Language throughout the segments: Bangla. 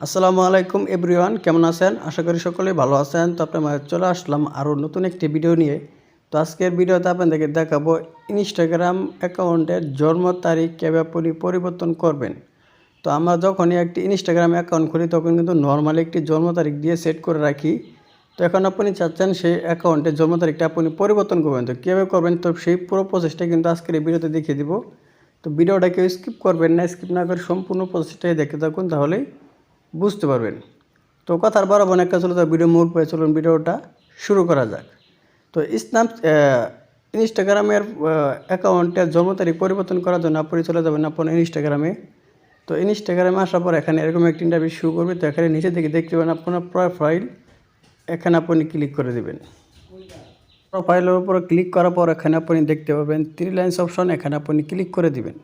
আসসালামু আলাইকুম এভরিওয়ান, কেমন আছেন? আশা করি সকলেই ভালো আছেন। তো আপনার চলে আসলাম আরও নতুন একটি ভিডিও নিয়ে। তো আজকের ভিডিওতে আপনাদেরকে দেখাবো ইনস্টাগ্রাম অ্যাকাউন্টের জন্ম তারিখ কীভাবে আপনি পরিবর্তন করবেন। তো আমরা যখনই একটি ইনস্টাগ্রাম অ্যাকাউন্ট খুলি, তখন কিন্তু নর্মালি একটি জন্ম তারিখ দিয়ে সেট করে রাখি। তো এখন আপনি চাচ্ছেন সেই অ্যাকাউন্টের জন্ম তারিখটা আপনি পরিবর্তন করবেন। তো কীভাবে করবেন? তো সেই পুরো প্রসেসটা কিন্তু আজকের এই ভিডিওতে দেখিয়ে দিব। তো ভিডিওটা কেউ স্কিপ করবেন না স্কিপ না করে সম্পূর্ণ প্রসেসটাই দেখে থাকুন তাহলেই বুঝতে পারবেন। তো কথার বরাবর একটা চলো তো ভিডিও মূল পেয়ে চলুন ভিডিওটা শুরু করা যাক। তো স্ন্যাপ ইনস্টাগ্রামের অ্যাকাউন্টের জন্ম তারিখ পরিবর্তন করার জন্য আপনি চলে যাবেন আপনার ইনস্টাগ্রামে। তো ইনস্টাগ্রামে আসার পর এখানে এরকম একটি ইন্টারভিউ শুরু করবে, তো এখানে নিচে দিকে দেখতে পাবেন আপনার প্রোফাইল এখানে আপনি ক্লিক করে দেবেন। প্রোফাইলের উপর ক্লিক করার পর এখানে আপনি দেখতে পাবেন থ্রি লাইন্স অপশন এখানে আপনি ক্লিক করে দিবেন।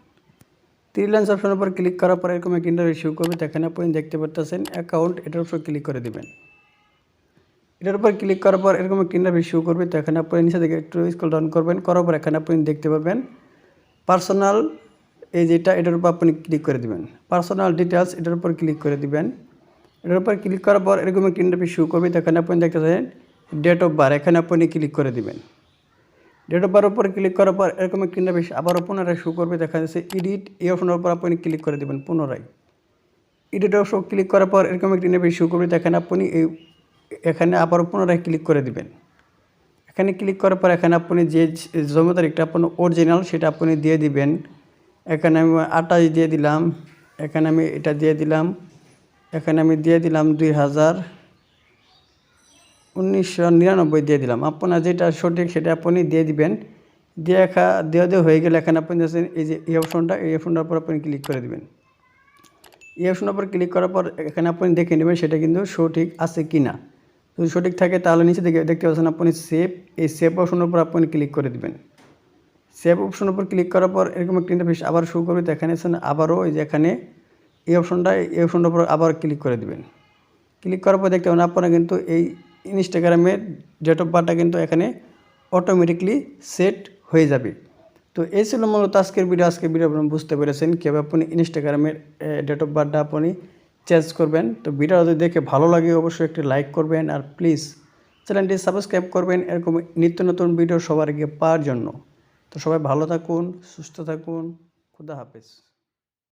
থ্রি লাইন্স অপশনের উপর ক্লিক করার পর এরকম একটা ইন্টারভিউ শুরু করবে। এখানে আপনি দেখতে পাচ্ছেন অ্যাকাউন্ট এটার উপর ক্লিক করে দিবেন। এটার উপর ক্লিক করার পর এরকম একটা ইন্টারভিউ শুরু করবে। তো এখানে আপনি নিচে থেকে একটু স্কুল ডাউন করবেন। করার পর এখানে আপনি দেখতে পাবেন পার্সোনাল এই যেটা এটার উপর আপনি ক্লিক করে দিবেন। পার্সোনাল ডিটেলস এটার উপর ক্লিক করে দিবেন। এটার উপর ক্লিক করার পর এরকম একটা ইন্টারভিউ শুরু করবে। তো এখানে আপনি দেখতে পাচ্ছেন ডেট অফ বার্থ এখানে আপনি ক্লিক করে দিবেন। ডেট অফ বার্থের উপর ক্লিক করার পর এরকম একটা ইন্টারভিউ আবারও পুনরায় শুরু করবে, দেখা যাচ্ছে এডিট এই অপশনের উপর আপনি ক্লিক করে দেবেন পুনরায়। এডিট অপশন ক্লিক করার পর এরকম একটা ইন্টারভিউ শুরু করবে এখানে আপনি এই এখানে আবারও পুনরায় ক্লিক করে দিবেন। এখানে ক্লিক করার পর এখানে আপনি যে জন্ম তারিখটা আপনার অরিজিনাল সেটা আপনি দিয়ে দিবেন। এখানে আমি আঠাশ দিয়ে দিলাম, এখানে আমি এটা দিয়ে দিলাম, এখানে আমি দিয়ে দিলাম দুই হাজার। উনিশশো নিরানব্বই দিয়ে দিলাম। আপনার যেটা সঠিক সেটা আপনি দিয়ে দিবেন। দিয়ে এখা দেওয়া দেওয়া হয়ে গেলে এখানে আপনি যাচ্ছেন এই যে এই অপশনটা, এই অপশনটার উপর আপনি ক্লিক করে দেবেন। এই অপশনের উপর ক্লিক করার পর এখানে আপনি দেখে নেবেন সেটা কিন্তু সঠিক আছে কি না। যদি সঠিক থাকে তাহলে নিচে দেখে দেখতে পাচ্ছেন আপনি সেভ এই সেভ অপশনের উপর আপনি ক্লিক করে দিবেন। সেভ অপশনের উপর ক্লিক করার পর এরকম একটা ইন্টারফেস আবার শুরু করবে, তো এখানে আবারও এই যে এখানে এই অপশনটা এই অপশনটার উপর আবার ক্লিক করে দেবেন। ক্লিক করার পর দেখতে পাবেন আপনারা কিন্তু এই ইনস্টাগ্রামের ডেট অফ বার্থটা কিন্তু এখানে অটোমেটিকলি সেট হয়ে যাবে। তো এই ছিল মূলত আজকের ভিডিও আজকের ভিডিও আপনি বুঝতে পেরেছেন কীভাবে আপনি ইনস্টাগ্রামের ডেট অফ বার্থটা আপনি চেঞ্জ করবেন। তো ভিডিওটা যদি দেখে ভালো লাগে অবশ্যই একটি লাইক করবেন আর প্লিজ চ্যানেলটি সাবস্ক্রাইব করবেন। এরকম নিত্য নতুন ভিডিও সবার আগে পাওয়ার জন্য। তো সবাই ভালো থাকুন, সুস্থ থাকুন, খুদা হাফেজ।